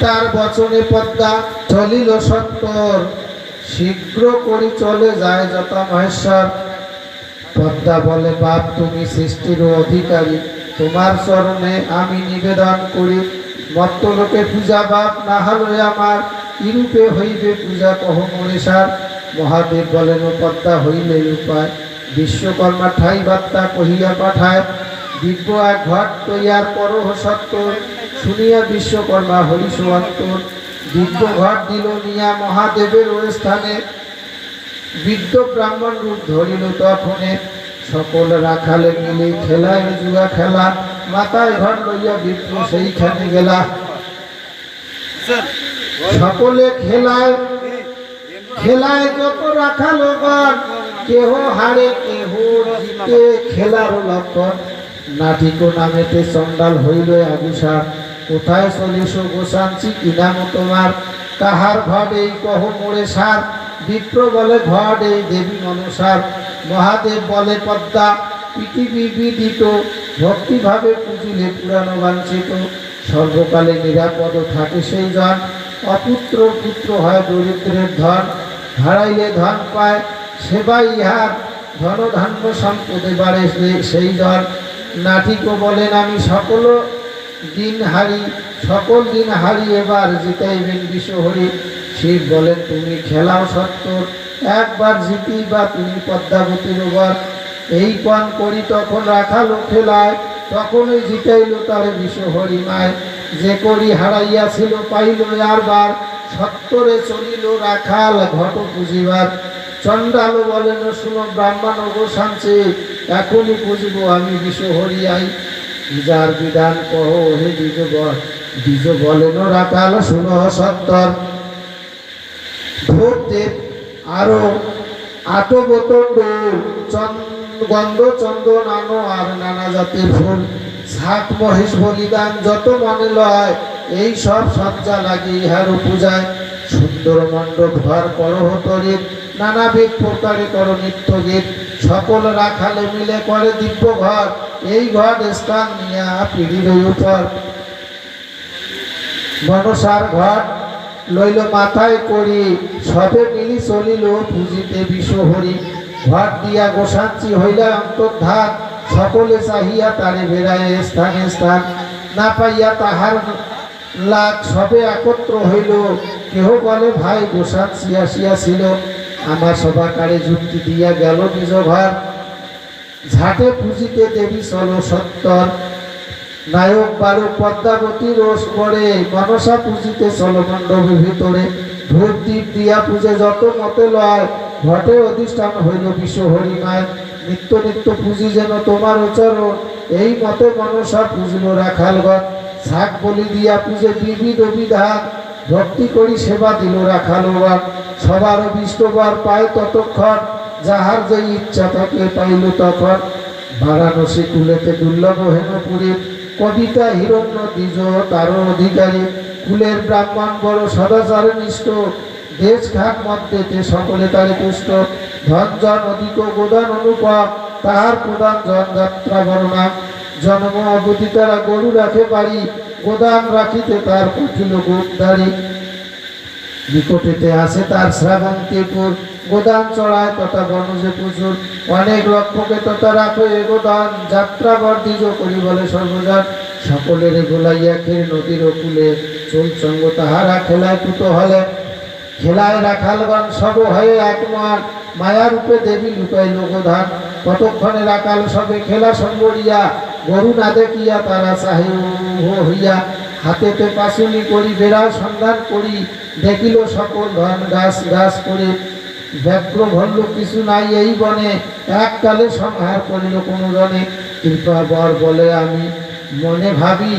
পিতার বচনে পদ্মা চলিল সত্তর। শীঘ্র করে চলে যায় যথা মহেশ্বর। পদ্মা বলে, বাপ, তুমি সৃষ্টির অধিকারী। তোমার চরণে আমি নিবেদন করি। মত্তলোকে পূজা বাপ না হলো আমার। ইরূপে হইবে পূজা কহ মনীষার? মহাদেব বলেন পদ্মা হইলে উপায়। বিশ্বকর্মা ঠাই বার্তা কহিয়া পাঠায়। দিব্য এক ঘট তৈয়ার করহ সত্য শুনিয়া বিশ্বকর্মা অন্তর দিব্য ঘট দিল নিয়া মহাদেবের ওই স্থানে। বৃদ্ধ ব্রাহ্মণ রূপ ধরিল তখনে সকল রাখালে মিলে খেলায় জুয়া খেলা মাথায় ঘর লইয়া বিপ্র সেইখানে গেলা। সকলে খেলায় খেলায় যত রাখালো গণ কেহ হারে কেহ জিতে খেলার লক্ষণ। নাটিকো নামেতে চন্ডাল হইল আগুসার কোথায় চলিস গোসাঞ্চি কি নাম তোমার। কাহার এই কহ মোড়ে সার। বিপ্র বলে ঘর এই দেবী মনসার। মহাদেব বলে পদ্মা। পৃথিবী বিদিত। ভক্তিভাবে পুজিলে পুরানো বাঞ্ছিত। সর্বকালে নিরাপদ থাকে সেই জন। অপুত্র পুত্র হয় দরিদ্রের ধন। হারাইলে ধন পায় সেবা ইহার ধন ধান্য সম্পদে বাড়ে সেই জন। নাটিকও বলেন আমি সকল দিন হারি, সকল দিন হারি এবার জিতাইবেন বিশ্বহরি। শিব বলেন, তুমি খেলাও সত্তর, একবার জিতি বা তুমি পদ্মাবতীর ওবার এই পান করি তখন রাখালো খেলায়, তখনই জিতাইল তারে বিশ্বহরি মায়। যে করি হারাইয়াছিল পাইল আরবার, সত্তরে চলিল রাখাল ঘট পুজিবার চণ্ডাল বলেন, শুনো ব্রাহ্মণ গোসাঞ্চে এখনই পুজিব আমি বিশ্বহরি আই যার বিধান কহ, হে বল দ্বিজ বলেন রাখাল শুনো সত্তর। ভূতদেব আরও আটবতণ্ড গন্ধ চন্দন আনো আর নানা জাতের ফুল। সাত মহেশ বলিদান যত মনে লয়, এই সব সজ্জা লাগে ইহার পূজায়। সুন্দর মণ্ডপ ঘর করহ তরিত নানাবিধ প্রকারে কর নিত্য গীত সকল রাখালে মিলে করে দিব্য ঘর এই ঘর স্থান নিয়া পিড়ির উপর। মনসার ঘট লইল মাথায় করি। সবে মিলি চলিল পুজিতে বিশ্বহরি ঘট দিয়া গোসাঞ্চি হইলা অন্তর্ধান। সকলে চাহিয়া তারে বেড়ায় স্থানে স্থান। না পাইয়া তাহার লাগ সবে একত্র হইল। কেহ বলে, ভাই গোসাঞ্চি আসিয়াছিল। আমার সভাকারে যুক্তি দিয়া গেল নিজ ঘর। ঝাটে পুঁজিতে দেবী চল সত্তর। নায়ক বারো পদ্মাবতী রোষ করে মনসা পুজিতে চলমণ্ডপের ভিতরে। ভূত দ্বীপ দিয়া পুজে যত মতে লয়, ঘটে অধিষ্ঠান হইল বিশ্ব হরিমায় নিত্য নিত্য পুঁজি যেন তোমার উচ্চারণ এই মতে মনসা পুজিল রাখালগণ শাক বলি দিয়া পুজে বিবিধ বিধান ভক্তি করি সেবা দিল রাখালগণ সবার বিষ্টবার পায় ততক্ষণ, যাহার যে ইচ্ছা থাকে পাইল তখন। বারাণসী কুলেতে দুর্লভ হেমপুরী কবিতা হিরণ্য দ্বিজ, তার অধিকারী। কুলের ব্রাহ্মণ বড় সদাচার নিষ্ঠ। দেশ খাক মধ্যেতে সকলে তারে পুষ্ট ধন জন অধিক, গোদান অনুপম, তাহার প্রধান জন যাত্রা বর্ণা। জন্ম অবধি তারা গরু রাখে বাড়ি। গোদান রাখিতে তার কঠিল গোদারি নিকটেতে আসে তার শ্রাবন্তীপুর, গোদান চড়ায় তথা বনজে প্রচুর অনেক লক্ষ্যকে তথা রাখো। এ গোদান যাত্রা বর্ধিজ করি বলে সর্বজন সকলের গোলাইয়া খের নদীর কুলে চুল সঙ্গ তাহারা খেলায় পুত হলে। খেলায় রাখালগণ সব হয়ে একমত মায়া রূপে দেবী লুকাইল গোধান কতক্ষণে রাখাল সবে খেলা সম্বরিয়া গরু না দেখিয়া তারা চাহে হইয়া হাতেতে পাশুনি করি বেড়ার সন্ধান করি, দেখিল সকল ধন গাছ গাছ করে। ব্যগ্র ভল্ল কিছু নাই এই বনে এককালে সংহার করিল কোনো জনে। কৃপা বর বলে আমি, মনে ভাবি,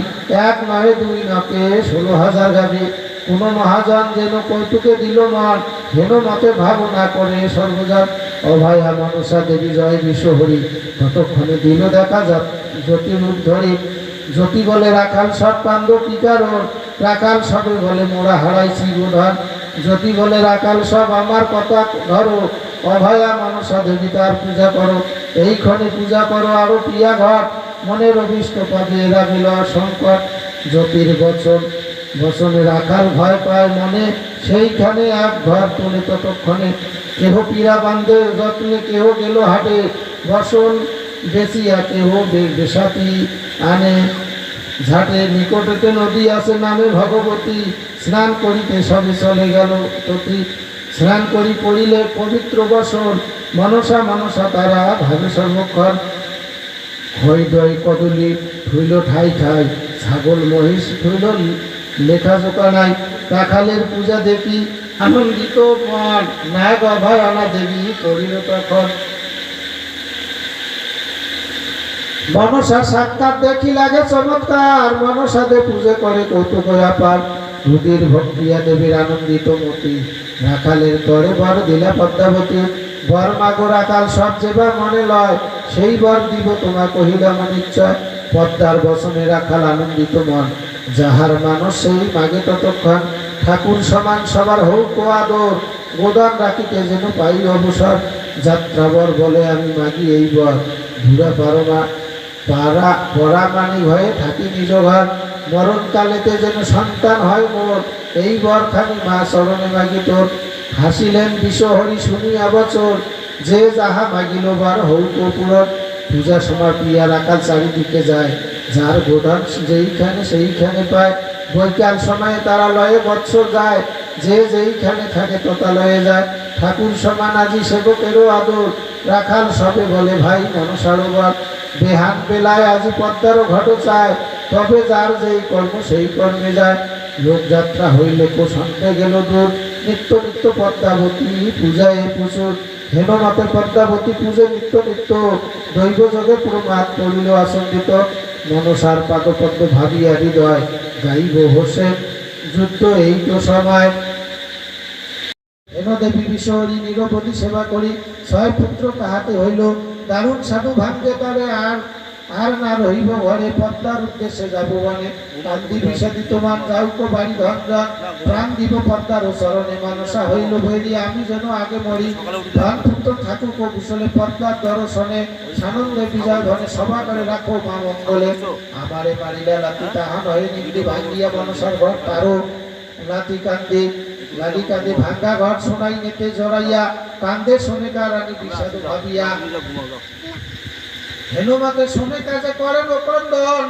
এক নয় দুই নকে ষোলো হাজার গাবি। কোনো মহাজন যেন কৌতুকে দিল মন, হেন মতে ভাবনা করে সর্বজন, অভয়া মনসা দেবী জয় বিশ্বহরি ততক্ষণে দিল দেখা যা জ্যোতি রূপ ধরে। জ্যোতি বলে, রাখাল সব কান্দ কি কারণ রাখাল সবে বলে, মোরা হারাইছি বোধন জ্যোতি বলে, রাখাল সব আমার কথা ধরো। অভয়া মানুষ দেবী তার পূজা করো, এই ক্ষণে পূজা করো আরও প্রিয়া ঘট। মনের অভিষ্ট পদে এরা বিল সংকট জ্যোতির বচন বসনে রাখাল ভয় পায় মনে, সেইখানে এক ঘর তোলে ততক্ষণে। কেহ পীড়া বান্ধে যত্নে কেহ গেল হাটে। বসন বেচিয়া কেহ বে- বেসাতি আনে। ঝাটে নিকটেতে নদী আছে, নামে ভগবতী। স্নান করিতে সবে চলে গেল ততি স্নান করি পড়িলে পবিত্র বসন, মনসা মনসা তারা ভাবে সর্বক্ষণ হই দই কদলি ধুইল ঠাই ঠাই, ছাগল মহিষ ধুইল লেখা জোকা নাই। রাখালের পূজা দেখি, আনন্দিত মন, নাগ অভয়ানা দেবী করিল তখন। মনসা সাক্ষাৎ দেখি লাগে চমৎকার। মনসাদে পুজো করে কৌতুক ব্যাপার রুদির ভক্তিয়া দেবীর আনন্দিত মতি। রাখালের তরে বর দিলা পদ্মাবতী। বর মাগো রাখাল, সব যেবা মনে লয়, সেই বর দিব তোমা কহিলা মনিচ্ছয় পদ্মার বসনে রাখাল আনন্দিত মন। যাহার মানুষ সেই মাগে ততক্ষণ। ঠাকুর সমান সবার হোক ও আদর। গোদান রাখিতে যেন পাই অবসর। যাত্রাবর বলে আমি মাগি এই বর। ধুরা পারো না পারা পরা মানি হয়ে থাকি নিজ ঘর মরণকালেতে যেন সন্তান হয় মোর, এই বরখানি মা চরণে মাগি তোর। হাসিলেন বিশ্বহরি শুনিয়া বছর, যে যাহা মাগিল বার হৌক পুরন। পূজা সময় প্রিয়া রাখাল চারিদিকে যায়, যার গোডান যেইখানে সেইখানে পায়। বৈকাল সময়ে তারা লয়ে বৎসর যায় যে যেইখানে থাকে তোতা লয়ে যায়। ঠাকুর সমান আজি সেবকেরও আদর। রাখাল সবে বলে, ভাই মনসারোবর বেহান বেলায় আজি পদ্মারও ঘট চায়। তবে যার যেই কর্ম, সেই কর্মে যায়। লোকযাত্রা হইলে সন্ধ্যে গেল দূর। নিত্য নিত্য পদ্মাবতী পূজায় প্রচুর। হেমমতে পদ্মাবতী পূজে নিত্য নিত্য। দৈব যোগে প্রমাদ করিল আসন্দিত মনসার পাদপদ্ম ভাবিয়া হৃদয়, গাইব হোসেন, যুদ্ধ এই তো সময়। হেন দেবী বিশ্বরী নিরবধি সেবা করি, ছয় পুত্র তাহাতে হইল। দারুণ সাধু ভাগ্যে তারে আর আর না রহিব ঘরে, পদ্মার উদ্দেশ্যে যাব বনে। কান্দি বিষাদি তোমার যাউক বাড়ি ধন জন প্রাণ দিব পদ্মার ও চরণে। মানসা হইল ভৈরি আমি যেন আগে মরি। ধন পুত্র ও কুশলে পদ্মার দর্শনে, সানন্দে বিজয় ধনে সভা করে রাখো মা মঙ্গলে। আমারে মারিলা লাতি তাহান হয়ে নিন্দি ভাঙ্গিয়া মনসার ঘর তারও লাতি কান্দি লাগি কাঁদে ভাঙ্গা ঘর শোনাই নেতে জড়াইয়া কান্দে শোনে রানী বিষাদ ভাবিয়া। হেনুমাকে শুনে কাজে করেন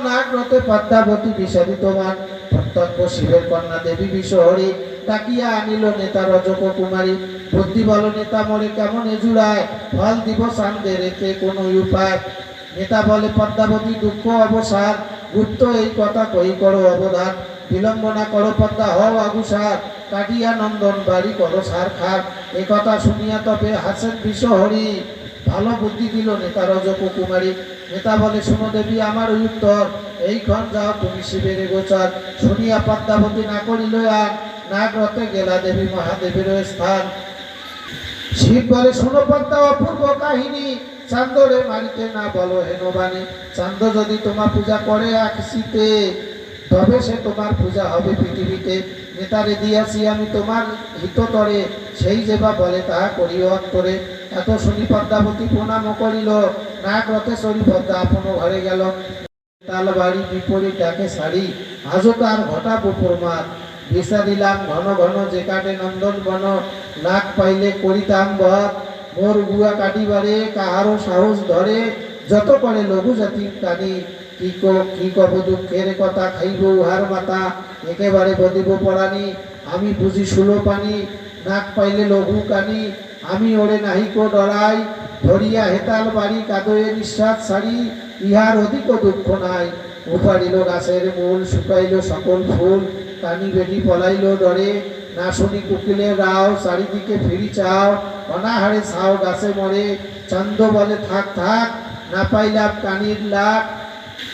নাগ রতে পদ্মাবতী বিষাদি তোমার। প্রত্যক্ষ শিবের কন্যা দেবী বিশ্বহরি ডাকিয়া আনিল নেতা রজক কুমারী বুদ্ধি বল নেতা মরে কেমন এজুড়ায় ফল দিব সান্দে রেখে কোনো উপায়। নেতা বলে, পদ্মাবতী দুঃখ অবসাদ গুপ্ত এই কথা কই করো অবদান বিলম্বনা করো পদ্মা হও আগুসার কাটিয়া নন্দন বাড়ি করো সার খার। এ কথা শুনিয়া তবে হাসেন বিশ্বহরি ভালো বুদ্ধি দিল নেতা রজক কুমারী নেতা বলে, শোনো দেবী, আমার উত্তর। এইক্ষণ যাও তুমি শিবের গোচার। শুনিয়া পদ্মাবতী না করিল আর নাগ রথে গেলা দেবী মহাদেবের স্থান। শিব বলে, শুনো পদ্মা, অপূর্ব কাহিনী। চান্দরে মারিতে না বলো হেনবাণী। চান্দ যদি তোমার পূজা করে আকিসিতে তবে সে তোমার পূজা হবে পৃথিবীতে। নেতারে দিয়াছি আমি তোমার হিততরে, সেই যেবা বলে তাহা করিও অন্তরে। এত শুনি পদ্মাবতী প্রণাম করিল নাক রথে সরি পদ্মা আপন ঘরে গেল। তাল বাড়ি বিপরীত ডাকে শাড়ি, আজও তার ঘটাবো প্রমাদ বিচারিলাম ঘন ঘন যে কাটে নন্দন বন নাক পাইলে করিতাম বধ। মোর গুয়া কাটিবারে কাহারও সাহস ধরে, যত করে লঘু জাতি কানি কি কব দুঃখের কথা, খাইব উহার মাথা, একেবারে বদিব পড়ানি আমি বুঝি সুলো পানি, নাক পাইলে লঘু কানি, আমি ওরে নাহিকো ডরাই, ধরিয়া হেতাল বাড়ি কাদয়ে নিঃশ্বাস ছাড়ি, ইহার অধিক দুঃখ নাই। উপাড়িল গাছের মূল, শুকাইল সকল ফুল, কানি বেটি পলাইল ডরে, না শুনি কুকিলে রাও, চারিদিকে ফিরি চাও, অনাহারে ছাও গাছে মরে, চন্দ বলে থাক থাক, না পাইলাম কানির লাখ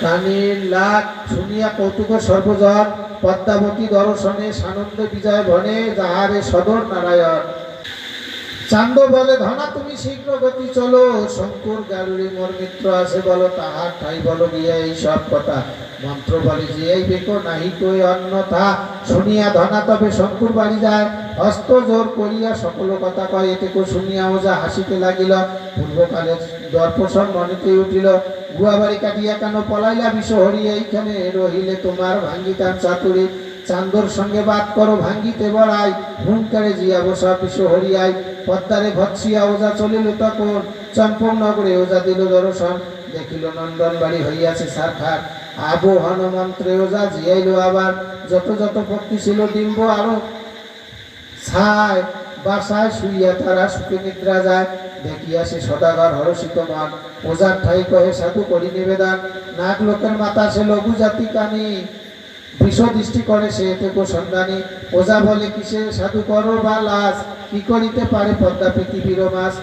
কানির লাখ শুনিয়া কৌতুক সর্বজন পদ্মাবতী দর্শনে সানন্দ বিজয় ভনে যাহারে সদর নারায়ণ। চান্দ বলে ধনা তুমি শীঘ্র গতি চলো, শঙ্কর গারুড়ি মোর মিত্র আছে বলো, তাহার ঠাই বলো গিয়া এই সব কথা। মন্ত্র বলে যে এই বেকো নাহি কই অন্যথা, শুনিয়া ধনা তবে শঙ্কুর বাড়ি যায়। হস্ত জোর করিয়া সকল কথা কয় এতে কো শুনিয়া ওজা হাসিতে লাগিল। পূর্বকালে দর্পসন মনেতে উঠিল গুয়া বাড়ি কাটিয়া কেন পলাইলা বিষ হরি এইখানে রহিলে তোমার ভাঙ্গিতাম চাতুরি। চান্দর সঙ্গে বাদ করো, ভাঙ্গিতে বড়াই হুঙ্কারে জিয়া বসা পিস হরিয়াই, পদ্মারে ভৎসিয়া ওজা চলিল তখন চম্পক নগরে ওজা দিল দর্শন। দেখিল নন্দন বাড়ি হইয়াছে সারখার, আবু হনুমন্ত্রে ওজা জিয়াইল আবার, যত যত পক্ষী ছিল ডিম্ব আরও। ছায়, বাসায় শুইয়া তারা সুখে নিদ্রা যায়, দেখিয়া সে সদাগর হরষিত মন। ওজার ঠাই কহে, সাধু করি নিবেদন। নাগ লোকের মাতা সে লঘু জাতি কানি বিষ দৃষ্টি করে সে থেকে সন্ধানী। ওজা বলে, কিসে সাধু করো বা লাশ? কি করিতে পারে পদ্মা পৃথিবীর মাস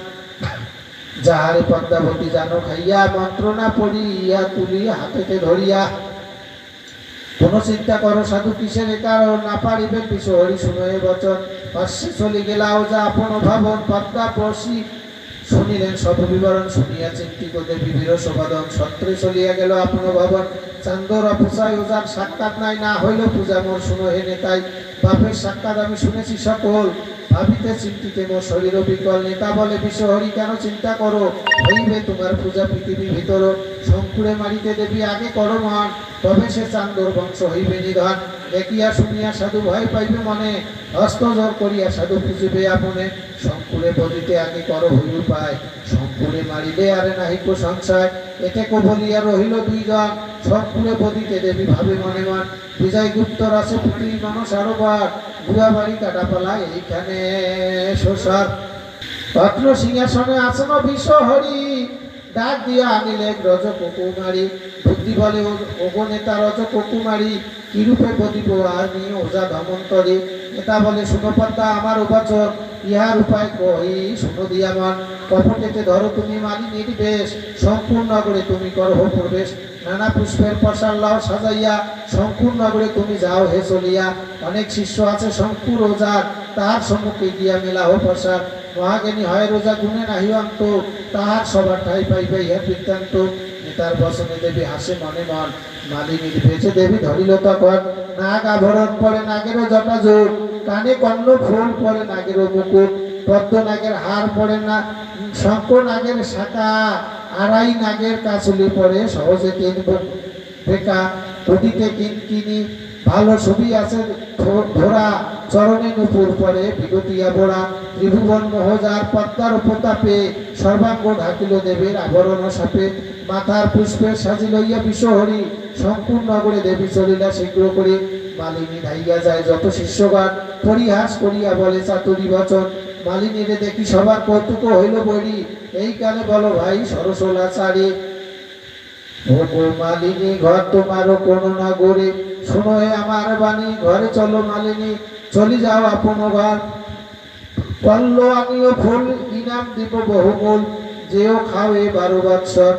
যাহারে পদ্মাবতী জানো, খাইয়া মন্ত্রণা পড়িয়া তুলিয়া হাতেতে ধরিয়া। কোন চিন্তা করো সাধু, কিসের কারণ? না পারিবে পিছু হরি শুনে বচন। পার্শ্বে চলে গেলাও যা আপন ভাবন, পদ্মা বসি শুনিলেন সব বিবরণ, শুনিয়া চিন্তিত দেবী বীর সবাদন সত্রে চলিয়া গেল আপন ভবন। চান্দর অপসায় ওজার সাক্ষাৎ নাই, না হইল পূজা মোর শুনো হে নেতাই। বাপের সাক্ষাৎ আমি শুনেছি সকল। ভাবিতে চিন্তিতে মোর শরীর বিকল। নেতা বলে, বিশ্বহরি কেন চিন্তা করো? হইবে তোমার পূজা পৃথিবী ভিতর। শঙ্কুরে মারিতে দেবী আগে করো মান তবে সে চান্দর বংশ হইবে নিধন। দেখিয়া শুনিয়া সাধু ভয় পাইবে মনে হস্ত জোর করিয়া সাধু খুঁজিবে আপনে। শঙ্কুরে বলিতে আগে করো হইল পায় শঙ্কুরে মারিলে আরে নাহিক সংশয়। এতে কো বলিয়া রহিল দুইজন শঙ্কুরে বদিতে দেবী ভাবে মনে মন। বিজয় গুপ্ত রাসে পুত্রী মানুষ আরও বার বুড়া বাড়ি কাটাপালা এইখানে শোষার রত্ন সিংহাসনে আসন বিশ্ব হরি ডাক দিয়া আনিলে রজ কুকুমারি বুদ্ধি বলে ওগো নেতা রজ কুকুমারি কিরূপে বদিব আমি ওজা ধমন্তরে? নেতা বলে শুনপদ্মা আমার উপাচর। ইহার উপায় কহি শুনো দিয়া মন কপটেতে ধরো তুমি মালিনীর বেশ সম্পূর্ণ করে তুমি করহ প্রবেশ। নানা পুষ্পের লাও সাজাইয়া শঙ্কুর নগরে তুমি যাও হে চলিয়া। অনেক শিষ্য আছে শঙ্কুর ওজার তাহার সম্মুখে গিয়া মেলাহ প্রসার মহাজ্ঞানী হয় রোজা গুণে নাহি অন্ত তাহার সবার ঠাই পাইবে ইহা বৃত্তান্ত নেতার বসনে দেবী হাসে মনে মন মালিনীর বেঁচে দেবী ধরিল তখন। নাগ আভরণ পরে নাগেরও জটা জোর কানে কর্ণ ফুল পরে নাগেরও মুকুট, পদ্ম নাগের হার পরে না, শঙ্খ নাগের শাখা আড়াই নাগের কাছুলি পরে সহজে তিন বেকা, উদিতে কিনকিনি ভালো ছবি আছে ধরা চরণে নুপুর পরে বিগতিয়া বোড়া ত্রিভুবন মহজার পদ্মার উপতাপে সর্বাঙ্গ ঢাকিল দেবের আবরণ সাপে, মাথার পুষ্পে সাজি লইয়া বিশ্বহরি, সম্পূর্ণ করে দেবী চলিলা শীঘ্র করে, মালিনী ধাইয়া যায় যত শিষ্যগণ, পরিহাস করিয়া বলে, চাতুরি বচন, মালিনীরে দেখি সবার কৌতুক হইল বলি এই কালে বলো ভাই সরসলা চারি। মালিনী, ঘর তোমারও কোনো না গড়ে শোনো হে আমার বাণী, ঘরে চলো মালিনী, চলি যাও আপন ঘর। পল্ল আমিও ফুল, ইনাম দিব বহুমূল, যেও খাও এ বারো বৎসর।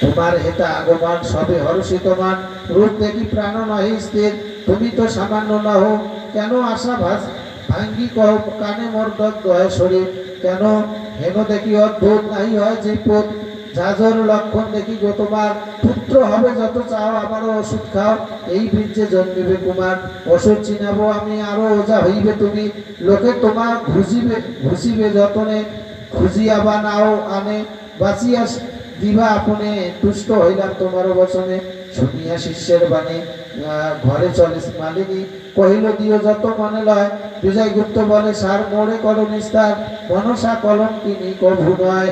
তোমার হেতা আগমন, সবে হর্ষিত মান রূপ দেখি প্রাণ নহি স্থির, তুমি তো সামান্য নহ। কেন আশা ভাস, ভাঙ্গি কহ, কানে মোর দগ্ধ হয় শরীর। কেন হেন দেখি অদ্ভুত নাহি হয় যে পোত যাজর লক্ষণ দেখি গো তোমার পুত্র হবে যত চাও আমারও ওষুধ খাও। এই বীর্যে জন্মিবে কুমার। ওষুধ চিনাবো আমি, আরও ওজা হইবে তুমি। লোকে তোমার ঘুষিবে ঘুষিবে যতনে, খুঁজিয়া বা নাও আনে। বাঁচিয়া দিবা আপনে, তুষ্ট হইলাম তোমার বচনে। শুনিয়া শিষ্যের বাণী ঘরে চলে মালিনী, কহিল, দিও যত মনে লয়। বিজয় গুপ্ত বলে, সার মোড়ে করো নিস্তার। মনসা কলম কিনি কভু নয়।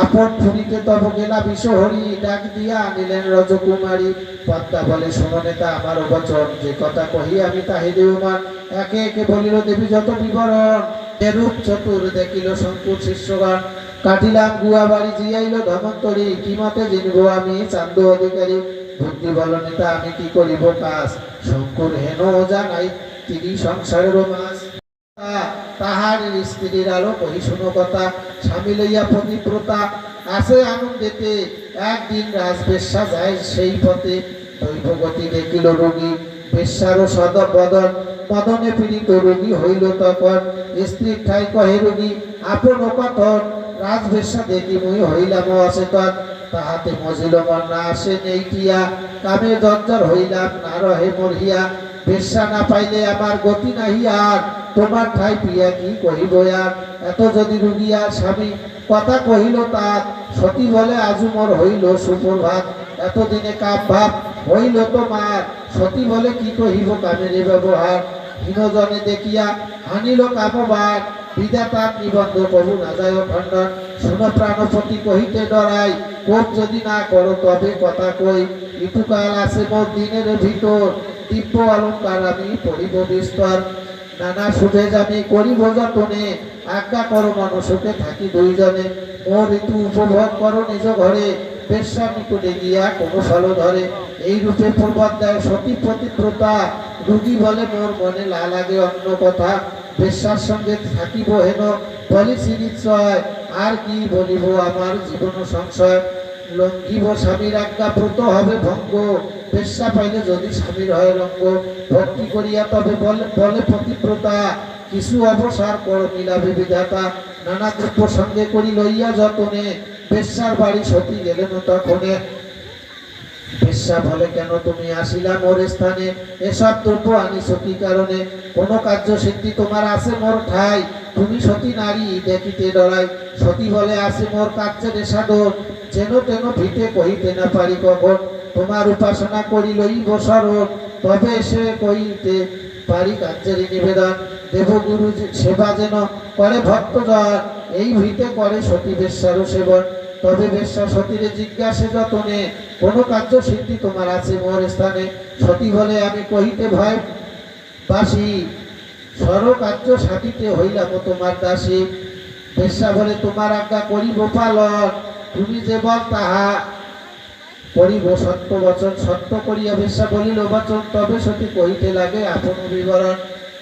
আপন ফুনিতে তব গেলা বিশ্বহরি ডাক দিয়া আনিলেন রজকুমারী। পদ্মা বলে, শোনো নেতা, আমার বচন, যে কথা কহি আমি তাহি দেবমান একে একে বলিল, দেবী, যত বিবরণ এরূপ চতুর দেখিল শঙ্কুর শিষ্যগণ। কাটিলাম গুয়া বাড়ি জিয়াইল ধমন্তরী, কি মতে জিনব আমি চান্দ অধিকারী? বুদ্ধি বল নেতা, আমি কি করিব কাজ? শঙ্কুর হেন জানাই তিনি সংসারেরও মাস তাহার স্ত্রীর শুনো কথা স্বামী লইয়া পতিব্রতা আসে আনন্দেতে। একদিন রাজবেশ্যা যায় সেই পথে। দৈবগতি দেখিল রোগী। বেশ্যারও সদ বদন মদনে পীড়িত রোগী হইল তখন। স্ত্রীর ঠাই কহে রোগী, আপন কথন, রাজবেশ্যা দেখি মুই হইলাম অচেতন। তাহাতে মজিল মন না আসে নেই কিয়া কামে দঞ্জর হইলাম না রহে মরিয়া বেশ্যা না পাইলে আমার গতি নাহি আর। তোমার ঠাই পিয়া কি কহিব আর এত যদি রুগিয়া স্বামী, কথা কহিল তার সতী বলে আজু মোর হইল সুপ্রভাত। এতদিনে কাম ভাব হইল তোমার, সতী বলে কি কহিব কামের ব্যবহার? হীনজনে দেখিয়া হানিল কামবান বিধাতার নিবন্ধ কবু না যায় খণ্ডন শুনো প্রাণপতি কহিতে ডরাই, কোপ যদি না করো তবে কথা কই। ঋতুকাল আছে মোর দিনের ভিতর, দিব্য অলঙ্কার আমি পড়িব বিস্তর। নানা শুভে জানি, করিব যতনে, আজ্ঞা করো মানুষকে থাকি দুইজনে। মোর ঋতু উপভোগ করো নিজ ঘরে বেশ্যা নিকটে গিয়া কোনো ফল ধরে। এই রূপে পূর্বত দেয় সতী প্রতিব্রতা রুগী বলে, মোর মনে লা লাগে অন্য কথা। বেশ্যার সঙ্গে থাকিব হেন, বলি নিশ্চয় আর কি বলিব আমার জীবন সংশয়। লঙ্ঘিব স্বামীর আজ্ঞা ব্রত হবে ভঙ্গ। বেশ্যা পাইলে যদি স্বামীর হয় রঙ্গ ভক্তি করিয়া, তবে বলে পতিব্রতা। কিছু অবসর কর মিলাবে বিধাতা। নানা দ্রব্য সঙ্গে করি লইয়া যতনে বেশ্যার বাড়ি সতী গেলেন তখনে। বেশ্যা বলে, কেন তুমি আসিলা মোর স্থানে? এসব দ্রব্য আনিস কি কারণে? কোন কার্য সিদ্ধি তোমার আছে মোর ঠাই। তুমি সতী নারী, দেখিতে ডরাই। সতী বলে আছে মোর কার্যের সাধন যেন তেন ভিটে কহিতে না পারি কখন তোমার উপাসনা করি লইব শরণ তবে সে কইতে পারি কার্যের নিবেদন। দেবগুরু সেবা যেন করে ভক্তজন এই ভিতে করে সতী বেশ্যারও সেবন। তবে বেশ্যা সতীরে জিজ্ঞাসে যতনে, কোনো কার্য সিদ্ধি তোমার আছে মোর স্থানে? সতী বলে, আমি কহিতে ভয় বাসি কার্য সাধিতে হইলাম তোমার দাসী। বেশ্যা বলে, তোমার আজ্ঞা করিব পালন, তুমি যে বল তাহা করিব সত্য বচন, সত্য করিয়া বেশ্যা বলিল, বচন তবে সতী কহিতে লাগে, আপন বিবরণ।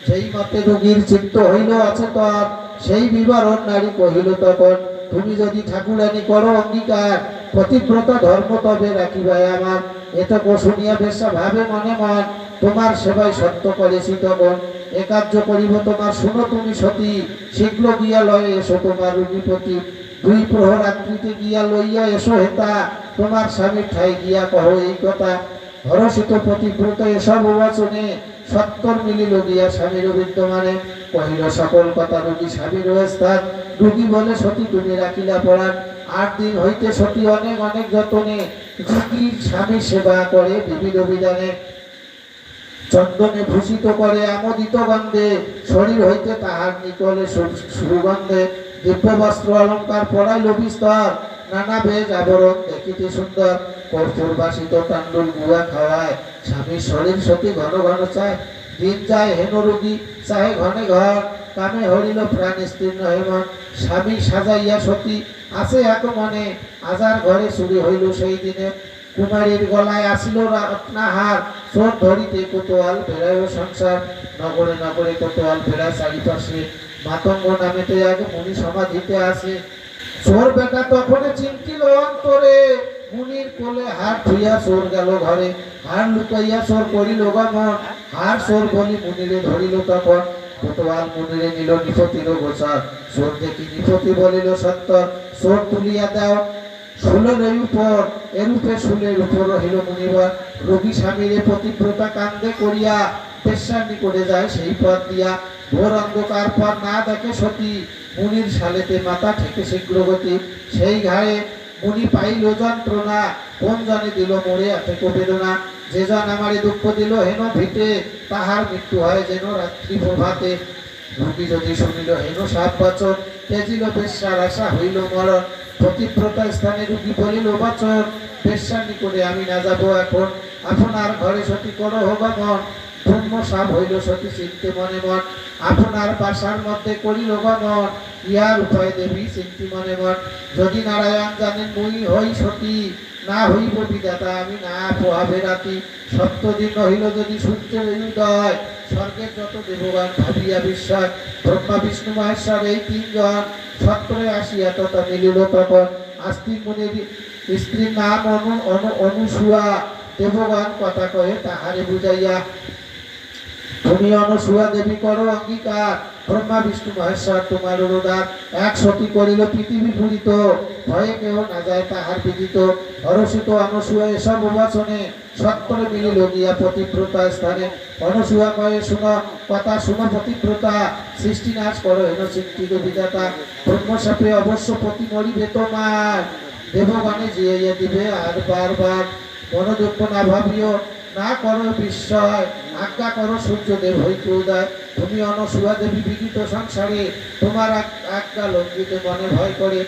যেই মতে রোগীর চিত্ত হইল অচেতন, সেই বিবরণ নারী কহিল তখন, তুমি যদি ঠাকুরানি করো অঙ্গীকার প্রতিব্রত ধর্ম তবে রাখিবাই আমার। এত শুনিয়া বেশ্যা ভাবে মনে মন, তোমার সেবায় সত্য করেছি তখন। এ কার্য করিব তোমার, শুনো তুমি সতী, শীঘ্র গিয়া লয়ে এসো তোমার রুগীপতি দুই প্রহর আকৃতি গিয়া লইয়া এসো হেতা। তোমার স্বামীর ঠাই গিয়া কহ, এই কথা হরষিত প্রতিব্রত এসব বচনে সত্তর মিলিল গিয়া স্বামীর বিদ্যমানে কহিল, সকল কথা রোগী স্বামীর স্থান রোগী বলে সতী তুমি রাখিলা পড়ান আট দিন হইতে সতী অনেক অনেক যতনে যোগীর স্বামী সেবা করে, বিবিধ বিধানে চন্দনে ভূষিত করে, আমোদিত গন্ধে, শরীর হইতে তাহার নিকলে সুগন্ধে দিব্য বস্ত্র অলঙ্কার পড়াইল বিস্তর। নানা বেজ আবরণ, দেখিতে সুন্দর। কর্পূর বাসিত তাণ্ডুল গুয়া খাওয়ায়। স্বামীর শরীর সতী ঘন ঘন চায়। দিন যায় হেন রোগী, চাহে ঘনে ঘর। কামে হরিল প্রাণ স্তীর্ণ হেমন স্বামী সাজাইয়া সতী আছে এক মনে আজার ঘরে চুরি হইল সেই দিনে। কুমারীর গলায় আসিল রত্নাহার চোর ধরিতে কোতোয়াল ফেরায় সংসার। নগরে নগরে কোতোয়াল ফেরা চারিপাশে। মাতঙ্গ নামেতে আগে মুনি সমাধিতে আসে চোর বেটা তখন চিন্তিল অন্তরে। মুনির কোলে হার ধুইয়া চোর গেল ঘরে। হার লুকাইয়া চোর করিল গমন হার চোর বলি মুনিরে ধরিল তখন কোতোয়াল মুনিরে নিল নিপতির গোচর। চোর দেখি নিপতি বলিল, সত্তর চোর তুলিয়া দাও শুলের উপর। এরূপে শুলের উপর রহিল মুনিবার। রোগী স্বামীরে পতিব্রতা কান্দে করিয়া পেশার নিকটে যায় সেই পথ দিয়া। ভোর অন্ধকার পর না দেখে সতী। মুনির শালেতে মাথা ঠেকে শীঘ্রগতি, সেই ঘাড়ে মুনি পাইল যন্ত্রণা। কোন জনে দিল মোড়ে এতে বেদনা? যে জন আমারে দুঃখ দিল, হেন ভিটে, তাহার মৃত্যু হয় যেন রাত্রি প্রভাতে। রোগী যদি শুনিল, হেন সাপ বচন তেজিল বেশ্যার আশা হইল মরণ? প্রতিব্রতা স্থানে রুগী বলিল, বচন বেশ্যার নিকটে আমি না যাব এখন। আপনার ঘরে সতী করো গমন ব্রহ্ম সাপ হইল সতী চিনতে মনে মন। আপনার বাসার মধ্যে করিল গমন ইহার উপায় দেবী চিন্তি মনে মন। যদি নারায়ণ জানেন মুই হই সতী, না হইব বিদাতা আমি না পোহাবে রাতি সপ্তদিন রহিল যদি সূর্যের উদয়, স্বর্গের যত দেবগান ভাবিয়া বিশ্বাস ব্রহ্মা, বিষ্ণু, মহেশ্বর এই তিনজন সত্তরে আসিয়া তথা মিলিল তখন আস্তিক মুনির স্ত্রীর নাম অনু অনুসুয়া। দেবগান কথা কয়ে তাহারে বুঝাইয়া তুমি অনুসুয়া দেবী করো অঙ্গীকার। ব্রহ্মা, বিষ্ণু, মহেশ্বর, তোমার অনুদান। এক সতী করিল পৃথিবী পূরিত ভয়ে কেহ না যায় তাহার বিদিত হরষিত অনুসুয়া এসব উপাসনে সত্তরে মিলিল গিয়া পতিব্রতা স্থানে। অনুসুয়া কয়ে শুন, কথা শুনো পতিব্রতা। সৃষ্টি নাশ করো হেন চিন্তিত বিধাতা। ব্রহ্মসাপে অবশ্য পতি মরিবে তোমার। দেবগণে জিয়াইয়া দিবে আর বারবার। কোনো না ভাবিও না করো বিস্ময়, আজ্ঞা করো সূর্যদেব হইতে উদয় তুমি অনসুয়া দেবী বিদিত সংসারে, তোমার আজ্ঞা লঙ্ঘিত, মনে ভয় করে।